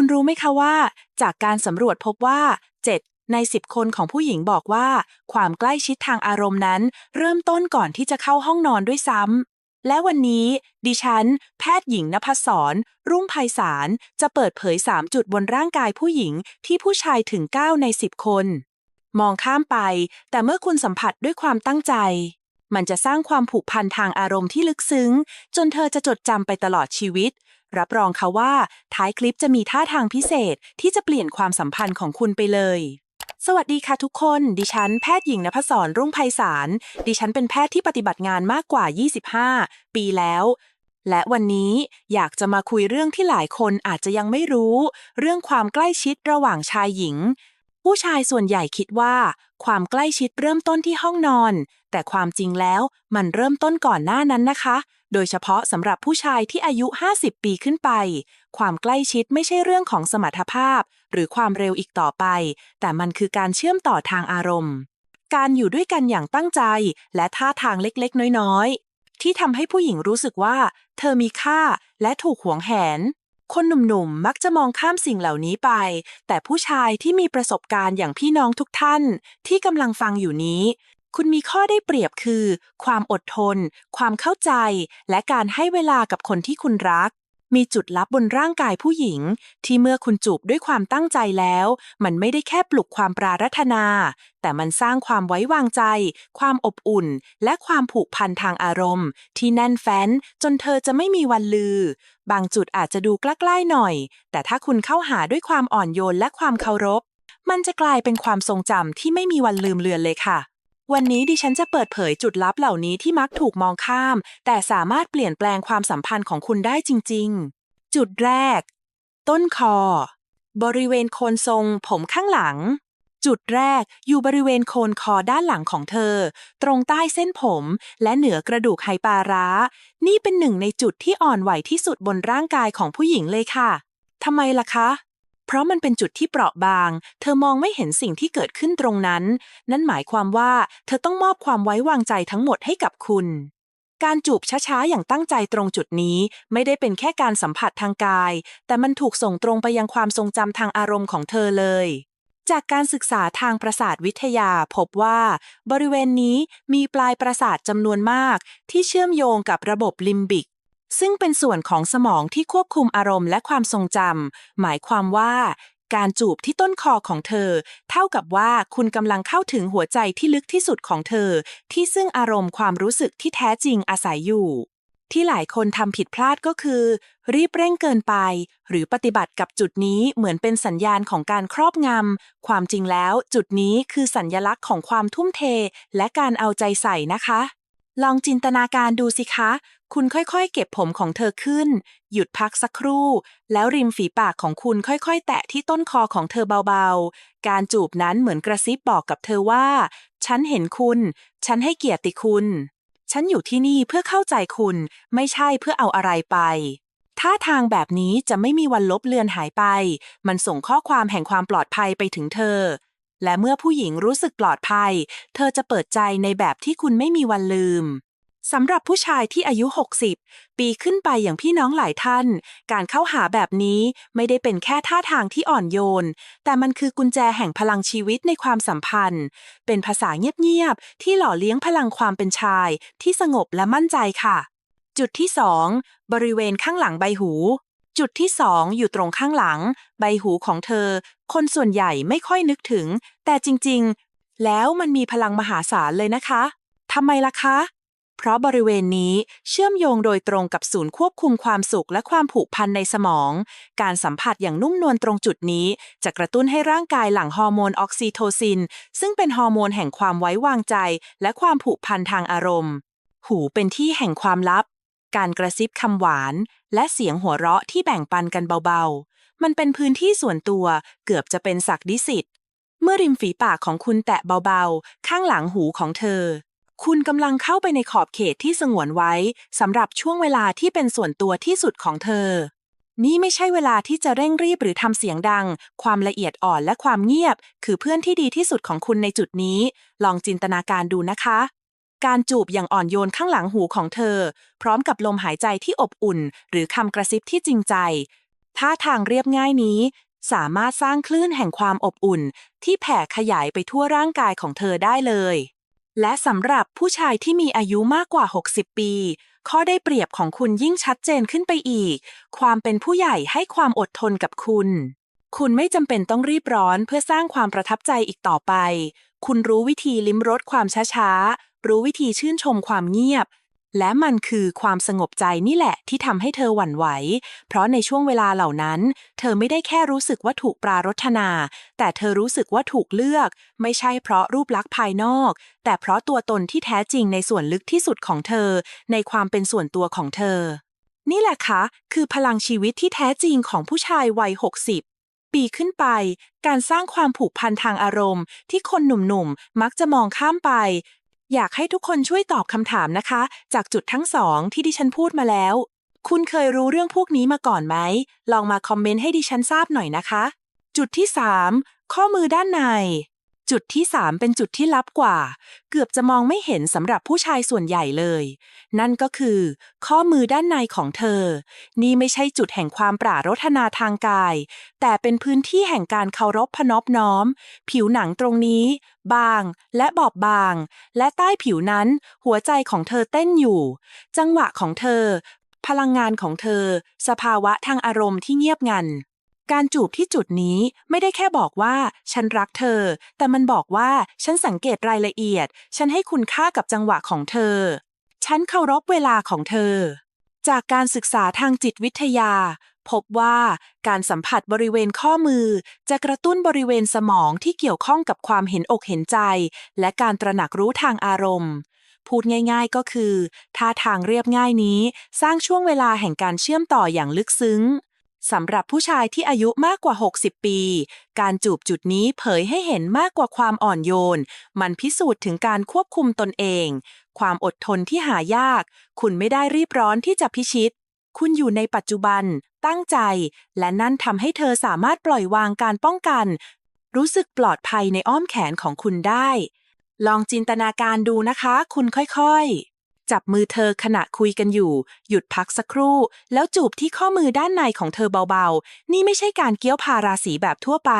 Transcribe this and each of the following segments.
คุณรู้ไหมคะว่า จากการสำรวจพบว่า 7 ใน 10 คนของผู้หญิงบอกว่า ความใกล้ชิดทางอารมณ์นั้น เริ่มต้นก่อนที่จะเข้าห้องนอนด้วยซ้ำและวันนี้ ดิฉัน แพทย์หญิงนภัสสรรุ่งไพศาลจะเปิดเผย 3 จุดบนร่างกายผู้หญิงที่ผู้ชายถึง 9 ใน 10 คน มองข้ามไป แต่เมื่อคุณสัมผัสด้วยความตั้งใจ มันจะสร้างความผูกพันทางอารมณ์ที่ลึกซึ้ง จนเธอจะจดจำไปตลอดชีวิต รับรองค่ะว่า ท้ายคลิปจะมีท่าทางพิเศษที่จะเปลี่ยนความสัมพันธ์ของคุณไปเลยสวัสดีค่ะทุกคน ดิฉันแพทย์หญิงนภศรรุ่งไพศาล ดิฉันเป็นแพทย์ที่ปฏิบัติงานมากกว่า 25 ปีแล้ว และวันนี้อยากจะมาคุยเรื่องที่หลายคนอาจจะยังไม่รู้ เรื่องความใกล้ชิดระหว่างชายหญิง ผู้ชายส่วนใหญ่คิดว่า ความใกล้ชิดเริ่มต้นที่ห้องนอน แต่ความจริงแล้วมันเริ่มต้นก่อนหน้านั้นนะคะ โดยเฉพาะสำหรับผู้ชายที่อายุ 50 ปีขึ้นไป ความใกล้ชิดไม่ใช่เรื่องของสมรรถภาพ หรือความเร็วอีกต่อไป แต่มันคือการเชื่อมต่อทางอารมณ์ การอยู่ด้วยกันอย่างตั้งใจ และท่าทางเล็กๆ น้อยๆ ที่ทำให้ผู้หญิงรู้สึกว่า เธอมีค่าและถูกหวงแหน คนหนุ่มๆ มักจะมองข้ามสิ่งเหล่านี้ไป แต่ผู้ชายที่มีประสบการณ์อย่างพี่น้องทุกท่าน ที่กำลังฟังอยู่นี้ คุณมีข้อได้เปรียบคือ ความอดทน ความเข้าใจ และการให้เวลากับคนที่คุณรัก มีจุดลับบนร่างกายผู้หญิง ที่เมื่อคุณจูบด้วยความตั้งใจแล้ว มันไม่ได้แค่ปลุกความปรารถนา แต่มันสร้างความไว้วางใจ ความอบอุ่น และความผูกพันทางอารมณ์ ที่แน่นแฟ้นจนเธอจะไม่มีวันลือ บางจุดอาจจะดูใกล้ๆหน่อย แต่ถ้าคุณเข้าหาด้วยความอ่อนโยนและความเคารพ มันจะกลายเป็นความทรงจำที่ไม่มีวันลืมเลือนเลยค่ะ วันนี้ดิฉันจะเปิดเผยจุดลับเหล่านี้ที่มักถูกมองข้าม แต่สามารถเปลี่ยนแปลงความสัมพันธ์ของคุณได้จริง ๆ จุดแรก ต้นคอ บริเวณโคนทรง ผมข้างหลัง จุดแรกอยู่บริเวณโคนคอด้านหลังของเธอ ตรงใต้เส้นผม และเหนือกระดูกไหปาร้า นี่เป็นหนึ่งในจุดที่อ่อนไหวที่สุดบนร่างกายของผู้หญิงเลยค่ะทำไมล่ะคะ เพราะมันเป็นจุดที่เปราะบาง เธอมองไม่เห็นสิ่งที่เกิดขึ้นตรงนั้น นั่นหมายความว่าเธอต้องมอบความไว้วางใจทั้งหมดให้กับคุณ การจูบช้าๆ อย่างตั้งใจตรงจุดนี้ ไม่ได้เป็นแค่การสัมผัสทางกาย แต่มันถูกส่งตรงไปยังความทรงจำทางอารมณ์ของเธอเลยจากการศึกษาทางประสาทวิทยาพบว่า บริเวณนี้มีปลายประสาทจำนวนมาก ที่เชื่อมโยงกับระบบลิมบิก ซึ่งเป็นส่วนของสมองที่ควบคุมอารมณ์และความทรงจำหมายความว่า การจูบที่ต้นคอของเธอ เท่ากับว่าคุณกำลังเข้าถึงหัวใจที่ลึกที่สุดของเธอ ที่ซึ่งอารมณ์ความรู้สึกที่แท้จริงอาศัยอยู่ ที่หลายคนทำผิดพลาดก็คือ รีบเร่งเกินไป หรือปฏิบัติกับจุดนี้เหมือนเป็นสัญญาณของการครอบงำความจริงแล้ว จุดนี้คือสัญญลักษณ์ของความทุ่มเท และการเอาใจใส่นะคะ ลองจินตนาการดูสิคะ คุณค่อยๆ เก็บผมของเธอขึ้น หยุดพักสักครู่ แล้วริมฝีปากของคุณค่อยๆ แตะที่ต้นคอของเธอเบาๆ การจูบนั้นเหมือนกระซิบบอกกับเธอว่า ฉันเห็นคุณ ฉันให้เกียรติคุณ ฉันอยู่ที่นี่เพื่อเข้าใจคุณ ไม่ใช่เพื่อเอาอะไรไป ท่าทางแบบนี้จะไม่มีวันลบเลือนหายไป มันส่งข้อความแห่งความปลอดภัยไปถึงเธอ และเมื่อผู้หญิงรู้สึกปลอดภัย เธอจะเปิดใจในแบบที่คุณไม่มีวันลืมสำหรับผู้ชายที่อายุ 60 ปีขึ้นไปอย่างพี่น้องหลายท่าน การเข้าหาแบบนี้ไม่ได้เป็นแค่ท่าทางที่อ่อนโยน แต่มันคือกุญแจแห่งพลังชีวิตในความสัมพันธ์ เป็นภาษาเงียบ ๆ ที่หล่อเลี้ยงพลังความเป็นชาย ที่สงบและมั่นใจค่ะ จุดที่ 2 บริเวณข้างหลังใบหู จุดที่2อยู่ตรงข้างหลัง ใบหูของเธอ คนส่วนใหญ่ไม่ค่อยนึกถึง แต่จริงๆ แล้วมันมีพลังมหาศาลเลยนะคะทำไมล่ะคะ เพราะบริเวณนี้เชื่อมโยงโดยตรงกับศูนย์ควบคุมความสุขและความผูกพันในสมอง การสัมผัสอย่างนุ่มนวลตรงจุดนี้ จะกระตุ้นให้ร่างกายหลั่งฮอร์โมนออกซิโทซิน ซึ่งเป็นฮอร์โมนแห่งความไว้วางใจ และความผูกพันทางอารมณ์ หูเป็นที่แห่งความลับ การกระซิบคำหวาน และเสียงหัวเราะที่แบ่งปันกันเบาๆ มันเป็นพื้นที่ส่วนตัวเกือบจะเป็นศักดิสิทธิ์ เมื่อริมฝีปากของคุณแตะเบาๆ ข้างหลังหูของเธอ คุณกำลังเข้าไปในขอบเขตที่สงวนไว้สำหรับช่วงเวลาที่เป็นส่วนตัวที่สุดของเธอ นี่ไม่ใช่เวลาที่จะเร่งรีบหรือทำเสียงดัง ความละเอียดอ่อนและความเงียบ คือเพื่อนที่ดีที่สุดของคุณในจุดนี้ ลองจินตนาการดูนะคะ การจูบอย่างอ่อนโยนข้างหลังหูของเธอ พร้อมกับลมหายใจที่อบอุ่น หรือคำกระซิบที่จริงใจ ท่าทางเรียบง่ายนี้ สามารถสร้างคลื่นแห่งความอบอุ่น ที่แผ่ขยายไปทั่วร่างกายของเธอได้เลย และสำหรับผู้ชายที่มีอายุมากกว่า 60 ปี ข้อได้เปรียบของคุณยิ่งชัดเจนขึ้นไปอีก ความเป็นผู้ใหญ่ให้ความอดทนกับคุณ คุณไม่จำเป็นต้องรีบร้อนเพื่อสร้างความประทับใจอีกต่อไป คุณรู้วิธีลิ้มรสความช้าๆ รู้วิธีชื่นชมความเงียบ และมันคือความสงบใจนี่แหละที่ทำให้เธอหวั่นไหว เพราะในช่วงเวลาเหล่านั้น เธอไม่ได้แค่รู้สึกว่าถูกปรารถนา แต่เธอรู้สึกว่าถูกเลือก ไม่ใช่เพราะรูปลักษณ์ภายนอก แต่เพราะตัวตนที่แท้จริงในส่วนลึกที่สุดของเธอ ในความเป็นส่วนตัวของเธอ นี่แหละค่ะคือพลังชีวิตที่แท้จริงของผู้ชายวัย 60ปีขึ้นไป การสร้างความผูกพันทางอารมณ์ ที่คนหนุ่มๆ มักจะมองข้ามไป อยากให้ทุกคนช่วยตอบคำถามนะคะ จากจุดทั้งสองที่ดิฉันพูดมาแล้ว คุณเคยรู้เรื่องพวกนี้มาก่อนไหม ลองมาคอมเมนต์ให้ดิฉันทราบหน่อยนะคะ จุดที่ 3 ข้อมือด้านใน จุดที่ 3 เป็นจุดที่ลับกว่า เกือบจะมองไม่เห็นสำหรับผู้ชายส่วนใหญ่เลย นั่นก็คือ ข้อมือด้านในของเธอ นี่ไม่ใช่จุดแห่งความปรารถนาทางกาย แต่เป็นพื้นที่แห่งการเคารพพนอบน้อม ผิวหนังตรงนี้ บางและบอบบาง และใต้ผิวนั้น หัวใจของเธอเต้นอยู่ จังหวะของเธอ พลังงานของเธอ สภาวะทางอารมณ์ที่เงียบงัน การจูบที่จุดนี้ไม่ได้แค่บอกว่า ฉันรักเธอ แต่มันบอกว่าฉันสังเกตรายละเอียด ฉันให้คุณค่ากับจังหวะของเธอ ฉันเคารพเวลาของเธอ จากการศึกษาทางจิตวิทยา พบว่าการสัมผัสบริเวณข้อมือ จะกระตุ้นบริเวณสมองที่เกี่ยวข้องกับความเห็นอกเห็นใจ และการตระหนักรู้ทางอารมณ์พูดง่ายๆก็คือท่าทางเรียบง่ายนี้ สร้างช่วงเวลาแห่งการเชื่อมต่ออย่างลึกซึ้ง สำหรับผู้ชายที่อายุมากกว่า 60 ปี การจูบจุดนี้เผยให้เห็นมากกว่าความอ่อนโยน มันพิสูจน์ถึงการควบคุมตนเอง ความอดทนที่หายาก คุณไม่ได้รีบร้อนที่จะพิชิต คุณอยู่ในปัจจุบัน ตั้งใจ และนั่นทำให้เธอสามารถปล่อยวางการป้องกัน รู้สึกปลอดภัยในอ้อมแขนของคุณได้ ลองจินตนาการดูนะคะ คุณค่อยๆ จับมือเธอขณะคุยกันอยู่ หยุดพักสักครู่ แล้วจูบที่ข้อมือด้านในของเธอเบาๆ นี่ไม่ใช่การเกี้ยวพาราสีแบบทั่วไป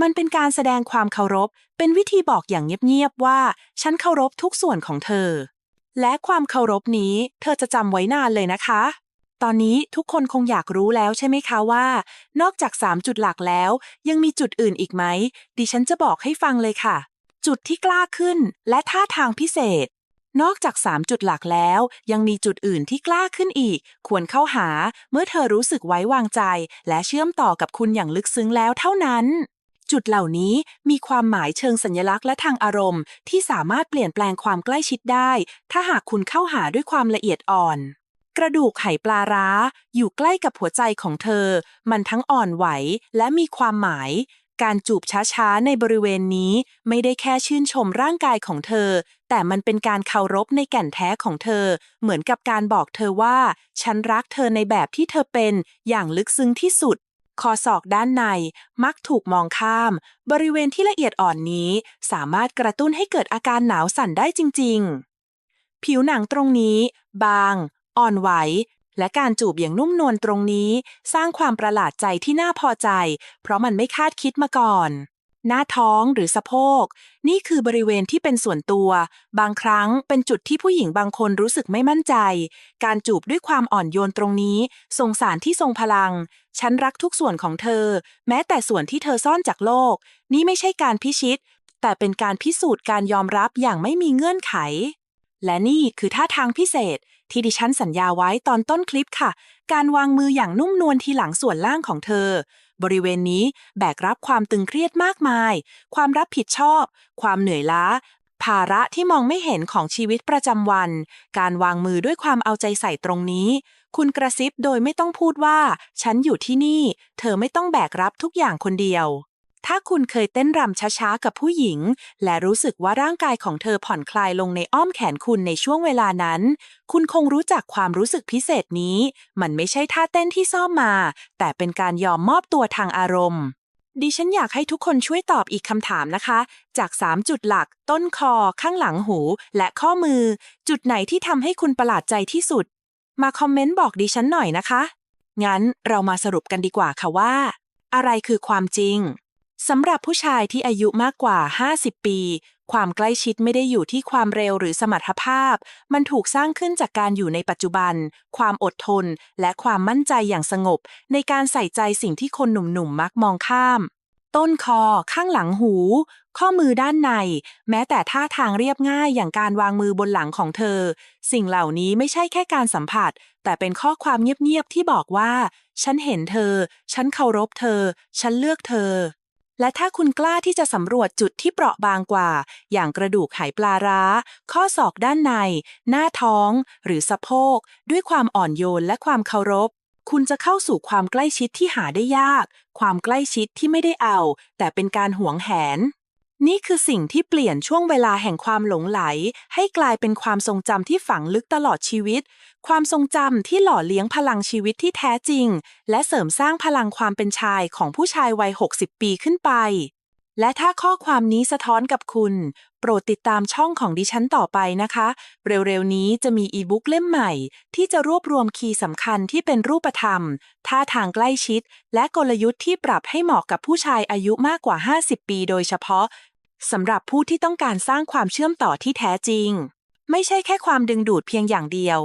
มันเป็นการแสดงความเคารพ เป็นวิธีบอกอย่างเงียบๆว่า ฉันเคารพทุกส่วนของเธอ และความเคารพนี้ เธอจะจำไว้นานเลยนะคะ ตอนนี้ทุกคนคงอยากรู้แล้วใช่ไหมคะว่า นอกจาก 3 จุดหลักแล้ว ยังมีจุดอื่นอีกไหม ดิฉันจะบอกให้ฟังเลยค่ะจุดที่กล้าขึ้นและท่าทางพิเศษ นอกจาก 3 จุดหลักแล้ว ยังมีจุดอื่นที่กล้าขึ้นอีก ควรเข้าหาเมื่อเธอรู้สึกไว้วางใจ และเชื่อมต่อกับคุณอย่างลึกซึ้งแล้วเท่านั้น จุดเหล่านี้มีความหมายเชิงสัญลักษณ์และทางอารมณ์ ที่สามารถเปลี่ยนแปลงความใกล้ชิดได้ ถ้าหากคุณเข้าหาด้วยความละเอียดอ่อนกระดูกไหปลาร้า อยู่ใกล้กับหัวใจของเธอ มันทั้งอ่อนไหวและมีความหมาย การจูบช้าๆ ในบริเวณนี้ไม่ได้แค่ชื่นชมร่างกายของเธอ แต่มันเป็นการเคารพในแก่นแท้ของเธอ เหมือนกับการบอกเธอว่า ฉันรักเธอในแบบที่เธอเป็นอย่างลึกซึ้งที่สุดคอศอกด้านในมักถูกมองข้าม บริเวณที่ละเอียดอ่อนนี้ สามารถกระตุ้นให้เกิดอาการหนาวสั่นได้จริง ๆ ผิวหนังตรงนี้ บาง อ่อนไหว และการจูบอย่างนุ่มนวลตรงนี้ สร้างความประหลาดใจที่น่าพอใจ เพราะมันไม่คาดคิดมาก่อน หน้าท้องหรือสะโพก นี่คือบริเวณที่เป็นส่วนตัว บางครั้งเป็นจุดที่ผู้หญิงบางคนรู้สึกไม่มั่นใจ การจูบด้วยความอ่อนโยนตรงนี้ส่งสารที่ทรงพลัง ฉันรักทุกส่วนของเธอ แม้แต่ส่วนที่เธอซ่อนจากโลก นี่ไม่ใช่การพิชิต แต่เป็นการพิสูจน์การยอมรับอย่างไม่มีเงื่อนไข และนี่คือท่าทางพิเศษ ที่ดิฉันสัญญาไว้ตอนต้นคลิปค่ะ การวางมืออย่างนุ่มนวลที่หลังส่วนล่างของเธอ บริเวณนี้แบกรับความตึงเครียดมากมาย ความรับผิดชอบ ความเหนื่อยล้า ภาระที่มองไม่เห็นของชีวิตประจำวัน การวางมือด้วยความเอาใจใส่ตรงนี้ คุณกระซิบโดยไม่ต้องพูดว่า ฉันอยู่ที่นี่ เธอไม่ต้องแบกรับทุกอย่างคนเดียว ถ้าคุณเคยเต้นรำช้าๆ กับผู้หญิง และรู้สึกว่าร่างกายของเธอผ่อนคลายลงในอ้อมแขนคุณในช่วงเวลานั้น คุณคงรู้จักความรู้สึกพิเศษนี้ มันไม่ใช่ท่าเต้นที่ซ่อมมา แต่เป็นการยอมมอบตัวทางอารมณ์ดิฉันอยากให้ทุกคนช่วยตอบอีกคำถามนะคะ จาก 3 จุดหลัก ต้นคอ ข้างหลังหู และข้อมือ จุดไหนที่ทำให้คุณประหลาดใจที่สุด มาคอมเมนต์บอกดิฉันหน่อยนะคะ งั้นเรามาสรุปกันดีกว่าค่ะว่า อะไรคือความจริง สำหรับผู้ชายที่อายุมากกว่า 50 ปี ความใกล้ชิดไม่ได้อยู่ที่ความเร็วหรือสมรรถภาพ มันถูกสร้างขึ้นจากการอยู่ในปัจจุบัน ความอดทน และความมั่นใจอย่างสงบ ในการใส่ใจสิ่งที่คนหนุ่มๆ มักมองข้าม ต้นคอ ข้างหลังหู ข้อมือด้านใน แม้แต่ท่าทางเรียบง่ายอย่างการวางมือบนหลังของเธอ สิ่งเหล่านี้ไม่ใช่แค่การสัมผัส แต่เป็นข้อความเงียบๆที่บอกว่า ฉันเห็นเธอ ฉันเคารพเธอ ฉันเลือกเธอ และถ้าคุณกล้าที่จะสำรวจจุดที่เปราะบางกว่า อย่างกระดูกไหปลาร้า ข้อศอกด้านใน หน้าท้อง หรือสะโพก ด้วยความอ่อนโยนและความเคารพ คุณจะเข้าสู่ความใกล้ชิดที่หาได้ยาก ความใกล้ชิดที่ไม่ได้เอา แต่เป็นการหวงแหน นี่คือสิ่งที่เปลี่ยนช่วงเวลาแห่งความหลงไหล ให้กลายเป็นความทรงจำที่ฝังลึกตลอดชีวิต ความทรงจำที่หล่อเลี้ยงพลังชีวิตที่แท้จริง และเสริมสร้างพลังความเป็นชายของผู้ชายวัย 60 ปีขึ้นไป และถ้าข้อความนี้สะท้อนกับคุณ โปรดติดตามช่องของดิฉันต่อไปนะคะ เร็วๆ นี้จะมีอีบุ๊กเล่มใหม่ ที่จะรวบรวมคีย์สำคัญที่เป็นรูปธรรม ท่าทางใกล้ชิด และกลยุทธ์ที่ปรับให้เหมาะกับผู้ชายอายุมากกว่า 50 ปี โดยเฉพาะ สำหรับผู้ที่ต้องการสร้างความเชื่อมต่อที่แท้จริง ไม่ใช่แค่ความดึงดูดเพียงอย่างเดียว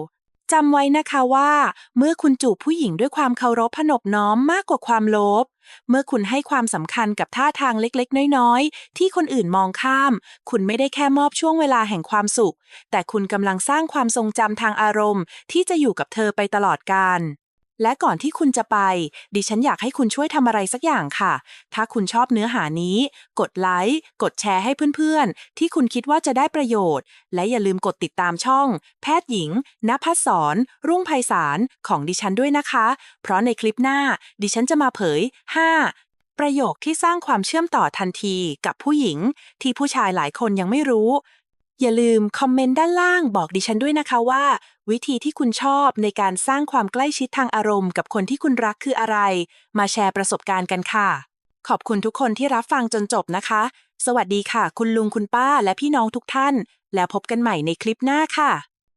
จำไว้นะคะว่า เมื่อคุณจูบผู้หญิงด้วยความเคารพพนบน้อมมากกว่าความโลภเมื่อคุณให้ความสำคัญกับท่าทางเล็กๆ น้อยๆ ที่คนอื่นมองข้าม คุณไม่ได้แค่มอบช่วงเวลาแห่งความสุข แต่คุณกำลังสร้างความทรงจำทางอารมณ์ ที่จะอยู่กับเธอไปตลอดกาล และก่อนที่คุณจะไป ดิฉันอยากให้คุณช่วยทำอะไรสักอย่างค่ะ ถ้าคุณชอบเนื้อหานี้ กดไลค์ กดแชร์ให้เพื่อนๆ ที่คุณคิดว่าจะได้ประโยชน์ และอย่าลืมกดติดตามช่อง แพทย์หญิงณภัสสรรุ่งไพศาลของดิฉันด้วยนะคะ เพราะในคลิปหน้า ดิฉันจะมาเผย 5ประโยคที่สร้างความเชื่อมต่อทันทีกับผู้หญิง ที่ผู้ชายหลายคนยังไม่รู้ อย่าลืมคอมเมนต์ด้านล่างบอกดิฉันด้วยนะคะว่า วิธีที่คุณชอบในการสร้างความใกล้ชิดทางอารมณ์กับคนที่คุณรักคืออะไร มาแชร์ประสบการณ์กันค่ะ ขอบคุณทุกคนที่รับฟังจนจบนะคะ สวัสดีค่ะ คุณลุงคุณป้าและพี่น้องทุกท่าน แล้วพบกันใหม่ในคลิปหน้าค่ะ